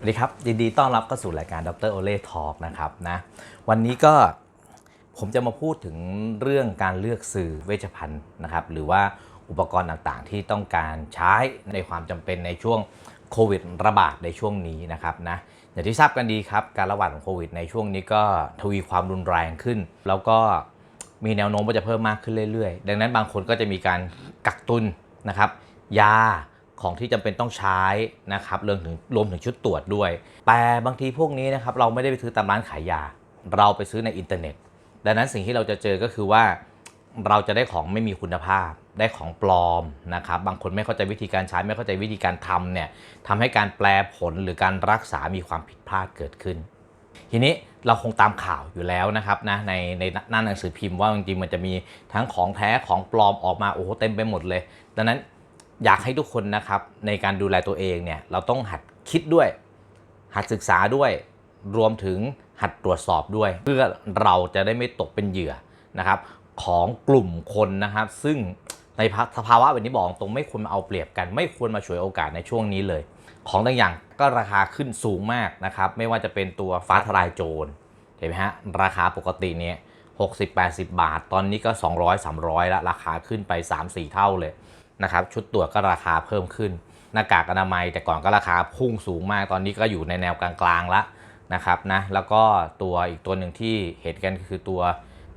สวัสดีครับยินดีต้อนรับเข้าสู่รายการดรโอเล่ทอล์กนะครับนะวันนี้ก็ผมจะมาพูดถึงเรื่องการเลือกสื่อเวชภัณฑ์นะครับ หรือว่าอุปกรณ์ต่างๆ ที่ต้องการใช้ในความจำเป็นในช่วงโควิดระบาดในช่วงนี้นะครับนะอย่างที่ทราบกันดีครับ การระบาดของโควิดในช่วงนี้ก็ทวีความรุนแรงขึ้น แล้วก็มีแนวโน้มว่าจะเพิ่มมากขึ้นเรื่อยๆ ดังนั้นบางคนก็จะมีการกักตุนนะครับ ยา ของที่จำเป็นต้องใช้นะครับรวมถึงรวมถึงชุดตรวจด้วย แต่บางทีพวกนี้นะครับเราไม่ได้ไปซื้อตามร้านขายยา เราไปซื้อในอินเทอร์เน็ต ดังนั้นสิ่งที่เราจะเจอก็คือว่า เราจะได้ของไม่มีคุณภาพ ได้ของปลอมนะครับ บางคนไม่เข้าใจวิธีการใช้ไม่เข้าใจวิธีการทำเนี่ยทำให้การแปลผลหรือการรักษามีความผิดพลาดเกิดขึ้น ทีนี้เราคงตามข่าวอยู่แล้วนะครับนะในในหน้าหนังสือพิมพ์ว่าจริงๆมันจะมีทั้งของแท้ของปลอมออกมาโอ้โหเต็มไปหมดเลย ดังนั้น อยากให้ทุกคนนะครับในการดูแลตัวเองเนี่ยเราต้องหัดคิดด้วย หัดศึกษาด้วย รวมถึงหัดตรวจสอบด้วย เพื่อเราจะได้ไม่ตกเป็นเหยื่อนะครับ ของกลุ่มคนนะครับ ซึ่งในสภาวะแบบนี้บอกตรงไม่ควรมาเอาเปรียบกัน ไม่ควรมาฉวยโอกาสในช่วงนี้เลย ของบางอย่างก็ราคาขึ้นสูงมากนะครับ ไม่ว่าจะเป็นตัวฟ้าทลายโจรเห็นไหมฮะราคาปกติเนี่ย60-80 บาท ตอนนี้ก็ 200-300ละราคาขึ้นไป 3-4 เท่าเลย นะครับชุดตรวจก็ราคาเพิ่มขึ้น หน้ากากอนามัยแต่ก่อนก็ราคาพุ่งสูงมากตอนนี้ก็อยู่ในแนวกลางๆละนะครับนะแล้วก็ตัวอีกตัวหนึ่งที่เห็นกันคือตัว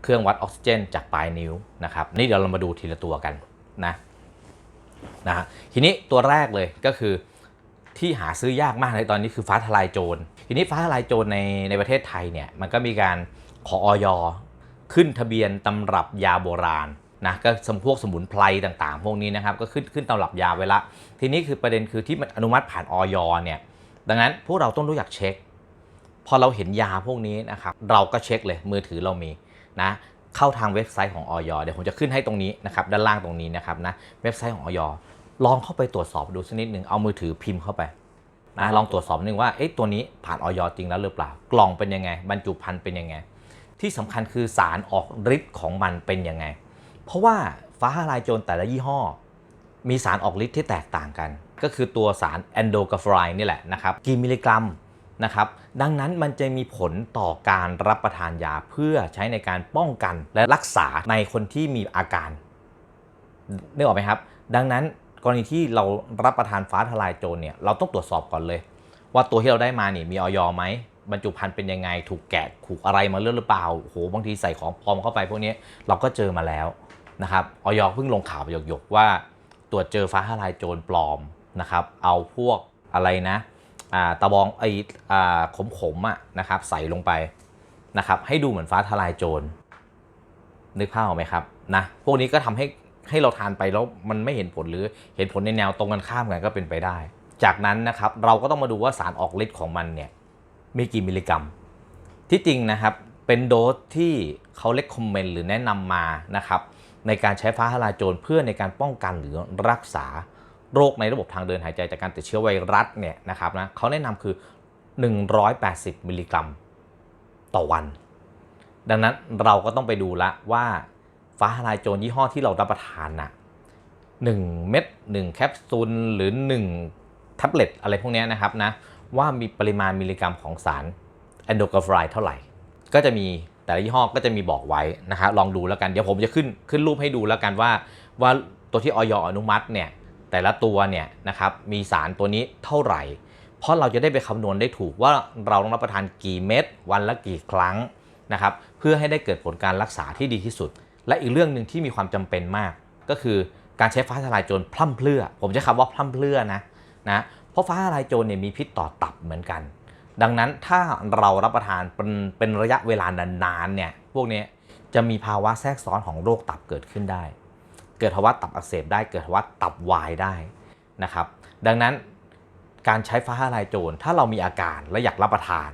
เครื่องวัดออกซิเจน จากปลายนิ้วนะครับนี่เดี๋ยวเรามาดูทีละตัวกันนะนะฮะทีนี้ตัวแรกเลยก็คือที่หาซื้อยากมากในตอนนี้คือฟ้าทลายโจร ทีนี้ฟ้าทลายโจรในในประเทศไทยเนี่ยมันก็มีการขอออยขึ้นทะเบียนตำรับยาโบราณ นะก็สมพวกสมุนไพรต่างๆ พวกนี้นะครับก็ขึ้นขึ้นตำรับยาไว้ละ ทีนี้คือประเด็นคือที่มันอนุมัติผ่านออยเนี่ยดังนั้นพวกเราต้องรู้จักเช็ค พอเราเห็นยาพวกนี้นะครับเราก็เช็คเลยมือถือเรามีนะเข้าทางเว็บไซต์ของออยเดี๋ยวผมจะขึ้นให้ตรงนี้นะครับด้านล่างตรงนี้นะครับนะเว็บไซต์ของออยลองเข้าไปตรวจสอบดูสักนิดหนึ่งเอามือถือพิมพ์เข้าไปนะลองตรวจสอบหนึ่งว่าเอ๊ะตัวนี้ผ่านออยจริงแล้วหรือเปล่า กล่องเป็นยังไง บรรจุภัณฑ์เป็นยังไง ที่สำคัญคือสารออกฤทธิ์ของมันเป็นยังไง เพราะว่าฟ้าทลายโจรแต่ละยี่ห้อ มีสารออกฤทธิ์ที่แตกต่างกัน ก็คือตัวสารแอนโดกาฟรายนี่แหละนะครับกี่มิลลิกรัมนะครับดังนั้นมันจะมีผลต่อการรับประทานยาเพื่อใช้ในการป้องกันและรักษาในคนที่มีอาการนึกออกไหมครับ ดังนั้นกรณีที่เรารับประทานฟ้าทลายโจรเนี่ยเราต้องตรวจสอบก่อนเลย ว่าตัวที่เราได้มานี่มีออยอไหมบรรจุภัณฑ์เป็นยังไง ถูกแกะถูกอะไรมาเรื่องหรือเปล่าโหบางทีใส่ของปลอมเข้าไปพวกนี้เราก็เจอมาแล้ว นะครับออยเพิ่งลงข่าวหยกๆว่า ตรวจเจอฟ้าทลายโจรปลอมนะครับเอาพวกอะไรนะตะบองไอ้ขมขมๆอะนะครับใส่ลงไปนะครับให้ดูเหมือนฟ้าทลายโจรนึกภาพออกไหมครับนะพวกนี้ก็ทำให้ให้เราทานไปแล้วมันไม่เห็นผลหรือเห็นผลในแนวตรงกันข้ามกันก็เป็นไปได้ จากนั้นนะครับเราก็ต้องมาดูว่าสารออกฤทธิ์ของมันเนี่ยมีกี่มิลลิกรัม ที่จริงนะครับเป็นโดสที่เขาเล็กคอมเมนต์หรือแนะนำมานะครับ ในการใช้ฟ้าทลายโจรเพื่อในการป้องกันหรือรักษาโรคในระบบทางเดินหายใจจากการติดเชื้อไวรัสเนี่ยนะครับนะเขาแนะนำคือ 180 มิลลิกรัมต่อวัน ดังนั้นเราก็ต้องไปดูละว่าฟ้าทลายโจรยี่ห้อที่เรารับประทานนะ1เม็ด1แคปซูลหรือ 1 แท็บเล็ตอะไรพวกนี้นะครับนะว่ามีปริมาณมิลลิกรัมของสารแอนโดกาฟรายเท่าไหร่ ก็จะมี แต่ละยี่ห้อก็จะมีบอกไว้นะฮะลองดูแล้วกันเดี๋ยวผมจะขึ้นขึ้นรูปให้ดูแล้วกันว่า ว่าตัวที่ออยอนุมัติเนี่ยแต่ละตัวเนี่ยนะครับมีสารตัวนี้เท่าไหร่ เพราะเราจะได้ไปคำนวณได้ถูกว่าเราต้องรับประทานกี่เม็ดวันละกี่ครั้งนะครับเพื่อให้ได้เกิดผลการรักษาที่ดีที่สุด และอีกเรื่องหนึ่งที่มีความจำเป็นมาก ก็คือการใช้ฟ้าทลายโจรพล่ำเพลื่อ ผมจะคำว่าพล่ำเพลื่อนะนะเพราะฟ้าทลายโจรเนี่ยมีพิษต่อตับเหมือนกัน ดังนั้นถ้าเรารับประทานเป็นเป็นระยะเวลานานๆเนี่ยพวกนี้จะมีภาวะแทรกซ้อนของโรคตับเกิดขึ้นได้ เกิดภาวะตับอักเสบได้เกิดภาวะตับวายได้นะครับ ดังนั้นการใช้ฟ้าทลายโจรถ้าเรามีอาการและอยากรับประทาน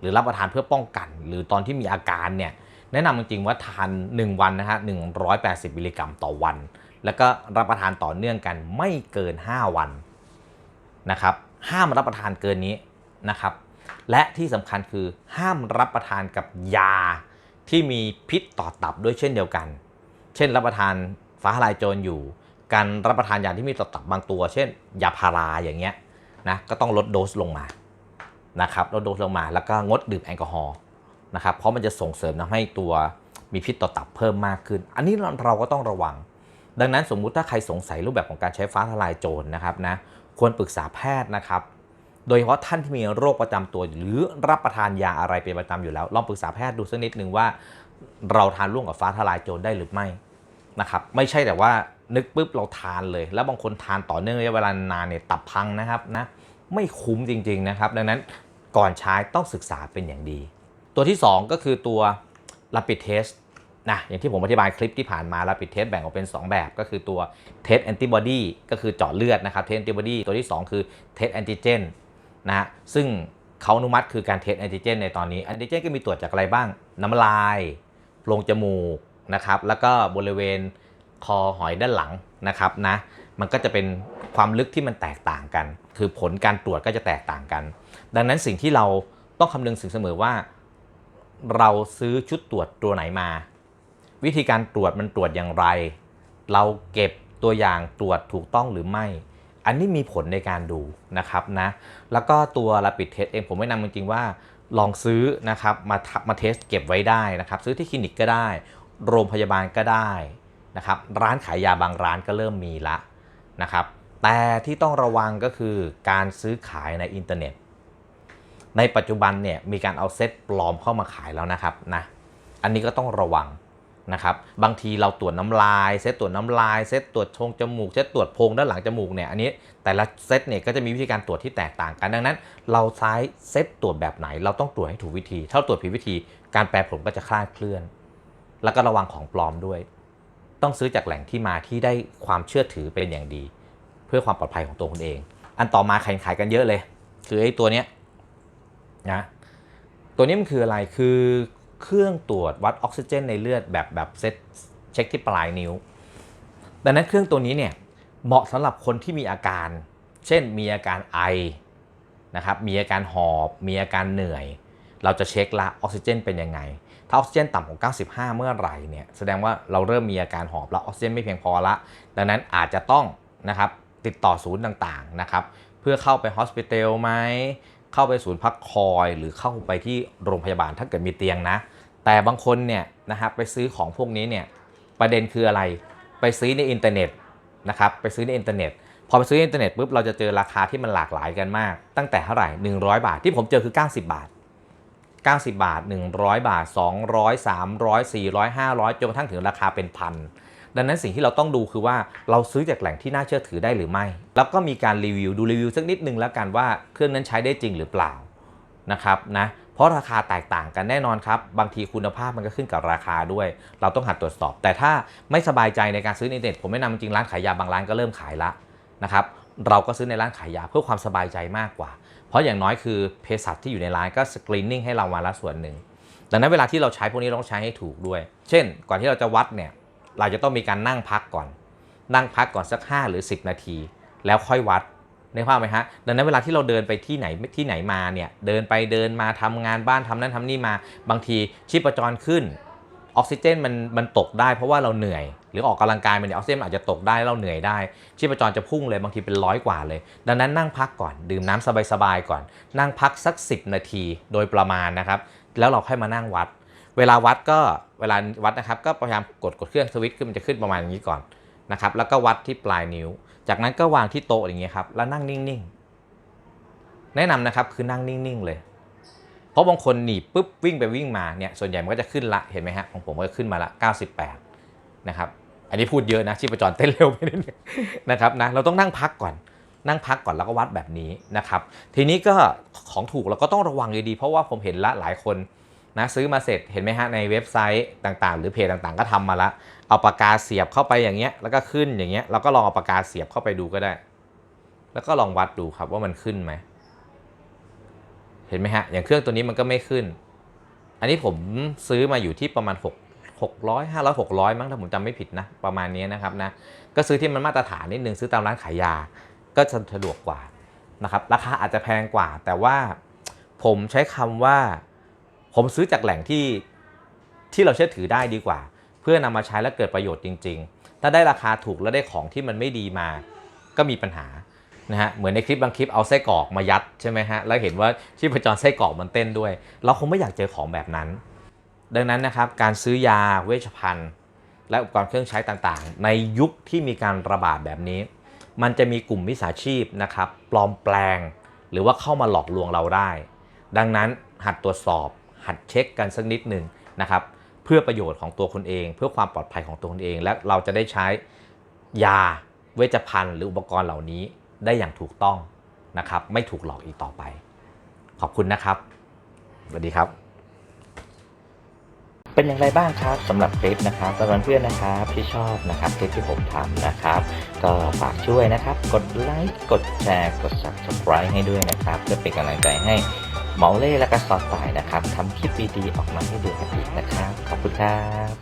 หรือรับประทานเพื่อป้องกัน หรือตอนที่มีอาการเนี่ยแนะนำจริงๆว่าทาน 1 วันนะฮะ180 มิลลิกรัมต่อวัน แล้วก็รับประทานต่อเนื่องกันไม่เกิน 5 วันนะครับห้ามรับประทานเกินนี้นะครับ และที่สำคัญคือห้ามรับประทานกับยาที่มีพิษต่อตับด้วยเช่นเดียวกัน เช่น รับประทานฟ้าทลายโจรอยู่ การรับประทานยาที่มีต่อตับบางตัว เช่น ยาพาราอย่างเงี้ยนะก็ต้องลดโดสลงมานะครับลดโดสลงมาแล้วก็งดดื่มแอลกอฮอล์นะครับเพราะมันจะส่งเสริมทำให้ตัวมีพิษต่อตับเพิ่มมากขึ้น อันนี้เราก็ต้องระวัง ดังนั้นสมมุติถ้าใครสงสัยรูปแบบของการใช้ฟ้าทลายโจรนะครับนะควรปรึกษาแพทย์นะครับ โดยเฉพาะท่านที่มีโรคประจำตัว หรือรับประทานยาอะไรเป็นประจำอยู่แล้ว ลองปรึกษาแพทย์ดูสักนิดหนึ่งว่า เราทานร่วมกับฟ้าทลายโจรได้หรือไม่นะครับไม่ใช่แต่ว่านึกปุ๊บเราทานเลย แล้วบางคนทานต่อเนื่องระยะเวลานานเนี่ยตับพังนะครับนะไม่คุ้มจริงๆนะครับ ดังนั้นก่อนใช้ต้องศึกษาเป็นอย่างดี ตัวที่ 2 ก็คือตัว rapid test นะอย่างที่ผมอธิบายคลิปที่ผ่านมา rapid test แบ่งออกเป็น 2 แบบ ก็คือตัว test antibody ก็คือเจาะเลือดนะครับ test antibody ตัวที่ 2 คือ test antigen นะฮะซึ่งเขาอนุมัติคือการ test antigen ในตอนนี้ antigen ก็มีตรวจจากอะไรบ้าง น้ำลายโพรงจมูกนะครับแล้วก็บริเวณคอหอยด้านหลังนะครับนะมันก็จะเป็นความลึกที่มันแตกต่างกัน คือผลการตรวจก็จะแตกต่างกัน ดังนั้นสิ่งที่เราต้องคำนึงถึงเสมอว่า เราซื้อชุดตรวจตัวไหนมา วิธีการตรวจมันตรวจอย่างไร เราเก็บตัวอย่างตรวจถูกต้องหรือไม่ อันนี้มีผลในการดูนะครับนะแล้วก็ตัว rapid test เองผมแนะนำจริงๆว่าลองซื้อนะครับมามาเทสเก็บไว้ได้นะครับ ซื้อที่คลินิกก็ได้ โรงพยาบาลก็ได้นะครับร้านขายยาบางร้านก็เริ่มมีละนะครับแต่ที่ต้องระวังก็คือการซื้อขายในอินเทอร์เน็ต ในปัจจุบันเนี่ยมีการเอาเซ็ตปลอมเข้ามาขายแล้วนะครับนะอันนี้ก็ต้องระวัง นะครับบางทีเราตรวจน้ำลาย เซตตรวจน้ำลาย เซตตรวจโพรงจมูก เซตตรวจโพรงด้านหลังจมูกเนี่ยอันนี้แต่ละเซตเนี่ยก็จะมีวิธีการตรวจที่แตกต่างกันดังนั้น เราใช้เซตตรวจแบบไหน เราต้องตรวจให้ถูกวิธี ถ้าเราตรวจผิดวิธีการแปลผลก็จะคลาดเคลื่อน แล้วก็ระวังของปลอมด้วย ต้องซื้อจากแหล่งที่มาที่ได้ความเชื่อถือเป็นอย่างดี เพื่อความปลอดภัยของตัวคุณเอง อันต่อมาขายขายกันเยอะเลย คือไอ้ตัวเนี้ยนะตัวนี้มันคืออะไรคือ เครื่องตรวจวัดออกซิเจนในเลือดแบบแบบเซตเช็คที่ปลายนิ้ว ดังนั้นเครื่องตัวนี้เนี่ยเหมาะสำหรับคนที่มีอาการ เช่นมีอาการไอนะครับมีอาการหอบ มีอาการเหนื่อย เราจะเช็คละออกซิเจนเป็นยังไง ถ้าออกซิเจนต่ำกว่า95 เมื่อไหร่เนี่ยแสดงว่าเราเริ่มมีอาการหอบแล้วออกซิเจนไม่เพียงพอละ ดังนั้นอาจจะต้องนะครับติดต่อศูนย์ต่างๆนะครับเพื่อเข้าไปฮอสพิทอลไหมเข้าไปศูนย์พักคอย หรือเข้าไปที่โรงพยาบาลถ้าเกิดมีเตียงนะ แต่บางคนเนี่ยนะครับไปซื้อของพวกนี้เนี่ยประเด็นคืออะไร ไปซื้อในอินเทอร์เน็ตนะครับไปซื้อในอินเทอร์เน็ตพอไปซื้อในอินเทอร์เน็ตปุ๊บเราจะเจอราคาที่มันหลากหลายกันมาก ตั้งแต่เท่าไหร่ 100 บาทที่ผมเจอคือ 90 บาท 90 บาท 100 บาท 200 300 400 500จนกระทั่งถึงราคาเป็นพันดังนั้นสิ่งที่เราต้องดูคือว่าเราซื้อจากแหล่งที่น่าเชื่อถือได้หรือไม่ แล้วก็มีการรีวิวดูรีวิวสักนิดนึงแล้วกันว่าเครื่องนั้นใช้ได้จริงหรือเปล่านะครับนะ เพราะราคาแตกต่างกันแน่นอนครับ บางทีคุณภาพมันก็ขึ้นกับราคาด้วย เราต้องหัดตรวจสอบ แต่ถ้าไม่สบายใจในการซื้อในอินเทอร์เน็ต ผมแนะนำจริงร้านขายยาบางร้านก็เริ่มขายละนะครับเราก็ซื้อในร้านขายยาเพื่อความสบายใจมากกว่า เพราะอย่างน้อยคือเภสัชที่อยู่ในร้านก็สกรีนนิ่งให้เรามาละส่วนหนึ่งดังนั้นเวลาที่เราใช้พวกนี้ต้องใช้ให้ถูกด้วย เช่น ก่อนที่เราจะวัดเนี่ยเราจะต้องมีการนั่งพักก่อน นั่งพักก่อนสัก 5 หรือ 10 นาที แล้วค่อยวัด ในภาพไหมฮะดังนั้นเวลาที่เราเดินไปที่ไหนที่ไหนมาเนี่ยเดินไปเดินมาทำงานบ้านทำนั่นทำนี่มาบางทีชีพจรขึ้นออกซิเจนมันมันตกได้เพราะว่าเราเหนื่อย หรือออกกำลังกายมันเนี่ยออกซิเจนอาจจะตกได้เราเหนื่อยได้ ชีพจรจะพุ่งเลยบางทีเป็นร้อยกว่าเลย ดังนั้นนั่งพักก่อนดื่มน้ำสบายๆก่อน นั่งพักสัก 10 นาทีโดยประมาณนะครับ แล้วเราค่อยมานั่งวัด เวลาวัดก็เวลาวัดนะครับ ก็พยายามกดกดเครื่องสวิตช์ขึ้นมันจะขึ้นประมาณอย่างนี้ก่อนนะครับแล้วก็วัดที่ปลายนิ้ว จากนั้นก็วางที่โต๊ะอย่างเงี้ยครับแล้วนั่งนิ่งๆ แนะนำนะครับคือนั่งนิ่งๆเลย เพราะบางคนหนีปุ๊บวิ่งไปวิ่งมาเนี่ยส่วนใหญ่มันก็จะขึ้นละเห็นไหมฮะของผมก็ขึ้นมาละ 98 นะครับอันนี้พูดเยอะนะชีพจรเต้นเร็วไปนิดนึงนะครับนะเราต้องนั่งพักก่อนนั่งพักก่อนแล้วก็วัดแบบนี้นะครับ ทีนี้ก็ของถูกเราก็ต้องระวังดีๆเพราะว่าผมเห็นละหลายคน นะซื้อมาเสร็จเห็นไหมฮะในเว็บไซต์ต่างๆ หรือเพจต่างๆ ก็ทำมาละเอาปากกาเสียบเข้าไปอย่างเงี้ยแล้วก็ขึ้นอย่างเงี้ยเราก็ลองเอาปากกาเสียบเข้าไปดูก็ได้ แล้วก็ลองวัดดูครับว่ามันขึ้นไหมเห็นไหมฮะอย่างเครื่องตัวนี้มันก็ไม่ขึ้น อันนี้ผมซื้อมาอยู่ที่ประมาณ 6 600 500 600 มั้งถ้าผมจำไม่ผิดนะประมาณนี้นะครับนะก็ซื้อที่มันมาตรฐานนิดนึงซื้อตามร้านขายยา ก็สะดวกกว่านะครับราคาอาจจะแพงกว่า แต่ว่าผมใช้คำว่า ผมซื้อจากแหล่งที่ที่เราเชื่อถือได้ดีกว่า เพื่อนำมาใช้แล้วเกิดประโยชน์จริง ๆ ถ้าได้ราคาถูกแล้วได้ของที่มันไม่ดีมาก็มีปัญหานะฮะเหมือนในคลิปบางคลิปเอาไส้กรอกมายัดใช่ไหมฮะแล้วเห็นว่าชีพจรไส้กรอกมันเต้นด้วย เราคงไม่อยากเจอของแบบนั้น ดังนั้นนะครับการซื้อยาเวชภัณฑ์ และอุปกรณ์เครื่องใช้ต่างๆ ในยุคที่มีการระบาดแบบนี้ มันจะมีกลุ่มมิจฉาชีพนะครับปลอมแปลง หรือว่าเข้ามาหลอกลวงเราได้ ดังนั้นหัดตรวจสอบ หัดเช็คกันสักนิดหนึ่งนะครับเพื่อประโยชน์ของตัวคุณเอง เพื่อความปลอดภัยของตัวคุณเอง และเราจะได้ใช้ยาเวชภัณฑ์หรืออุปกรณ์เหล่านี้ได้อย่างถูกต้องนะครับไม่ถูกหลอกอีกต่อไป ขอบคุณนะครับสวัสดีครับ เป็นอย่างไรบ้างครับสำหรับคลิปนะครับสำหรับเพื่อนนะครับที่ชอบนะครับคลิปที่ผมทำนะครับ ก็ฝากช่วยนะครับ กดไลค์กดแชร์กด subscribe ให้ด้วยนะครับเพื่อเป็นกำลังใจให้ เมาเล่และก็ซอสายนะครับทำคลิปดีๆออกมาให้ดูกันอีกนะครับ ขอบคุณครับ